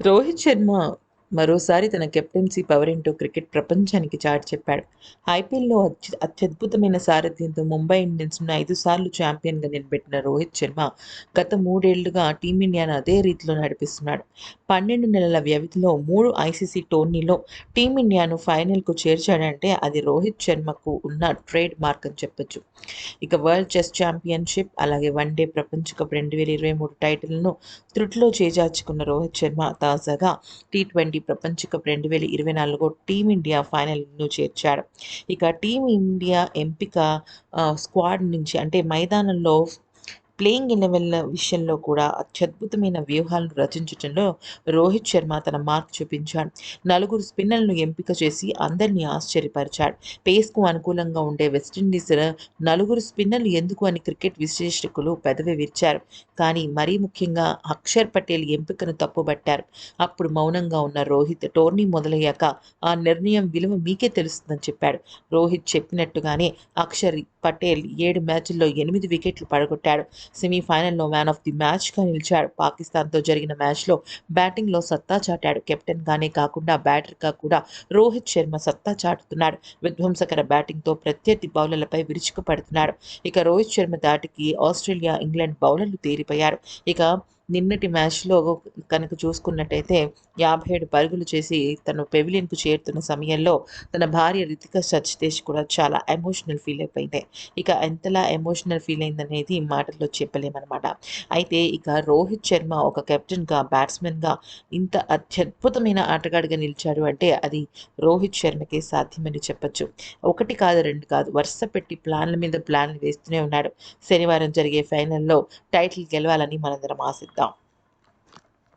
రోహిత్ శర్మ మరోసారి తన captaincy power ఏంటో క్రికెట్ ప్రపంచానికి చాటి చెప్పాడు. ఐపీఎల్లో అత్య అత్యద్భుతమైన సారథ్యంతో ముంబై ఇండియన్స్ను ఐదు సార్లు ఛాంపియన్గా నిలబెట్టిన రోహిత్ శర్మ గత మూడేళ్ళుగా టీమిండియాను అదే రీతిలో నడిపిస్తున్నాడు. పన్నెండు నెలల వ్యవధిలో మూడు ఐసీసీ టోర్నీలో టీమిండియాను ఫైనల్కు చేర్చాడంటే అది రోహిత్ శర్మకు ఉన్న ట్రేడ్ మార్క్ అని చెప్పొచ్చు. ఇక వరల్డ్ చెస్ ఛాంపియన్షిప్ అలాగే వన్డే ప్రపంచ కప్ రెండు వేల ఇరవై మూడు టైటిల్ను త్రుట్లో చేజార్చుకున్న రోహిత్ శర్మ తాజాగా టీ ట్వంటీ ప్రపంచ కప్ రెండు వేల ఇరవై నాలుగు టీమిండియా ఫైనల్ను చేర్చాడు. ఇక టీమిండియా ఎంపిక స్క్వాడ్ నుంచి అంటే మైదానంలో ప్లేయింగ్ ఎలెవెన్ విషయంలో కూడా అత్యద్భుతమైన వ్యూహాలను రచించడంలో రోహిత్ శర్మ తన మార్క్ చూపించాడు. నలుగురు స్పిన్నర్లను ఎంపిక చేసి అందరినీ ఆశ్చర్యపరిచాడు. పేస్కు అనుకూలంగా ఉండే వెస్టిండీస్ నలుగురు స్పిన్నర్లు ఎందుకు అని క్రికెట్ విశ్లేషకులు పెదవి విరిచారు. కానీ మరీ ముఖ్యంగా అక్షర్ పటేల్ ఎంపికను తప్పుబట్టారు. అప్పుడు మౌనంగా ఉన్న రోహిత్ టోర్నీ మొదలయ్యాక ఆ నిర్ణయం విలువ మీకే తెలుస్తుందని చెప్పాడు. రోహిత్ చెప్పినట్టుగానే అక్షర్ పటేల్ ఏడు మ్యాచ్ల్లో ఎనిమిది వికెట్లు పడగొట్టాడు. సెమీఫైనల్లో మ్యాన్ ఆఫ్ ది మ్యాచ్గా నిలిచాడు. పాకిస్తాన్తో జరిగిన మ్యాచ్లో బ్యాటింగ్లో సత్తా చాటాడు. కెప్టెన్గానే కాకుండా బ్యాటర్గా కూడా రోహిత్ శర్మ సత్తా చాటుతున్నాడు. విధ్వంసకర బ్యాటింగ్తో ప్రత్యర్థి బౌలర్లపై విరుచుకుపడుతున్నాడు. ఇక రోహిత్ శర్మ దాటికి ఆస్ట్రేలియా ఇంగ్లాండ్ బౌలర్లు తేలిపోయారు ఇక నిన్నటి మ్యాచ్లో కనుక చూసుకున్నట్టయితే యాభై ఏడు పరుగులు చేసి తను పెవిలియన్కు చేరుతున్న సమయంలో తన భార్య రితిక సచ్దేశ్ కూడా చాలా ఎమోషనల్ ఫీల్ అయిపోయింది. ఇక ఎంతలా ఎమోషనల్ ఫీల్ అయిందనేది మాటల్లో చెప్పలేమన్నమాట. అయితే ఇక రోహిత్ శర్మ ఒక కెప్టెన్గా బ్యాట్స్మెన్గా ఇంత అత్యద్భుతమైన ఆటగాడిగా నిలిచాడు అంటే అది రోహిత్ శర్మకే సాధ్యమని చెప్పచ్చు. ఒకటి కాదు రెండు కాదు వరుస పెట్టి ప్లాన్ల మీద ప్లాన్లు వేస్తూనే ఉన్నాడు. శనివారం జరిగే ఫైనల్లో టైటిల్ గెలవాలని మనందరం ఆశిద్దాం.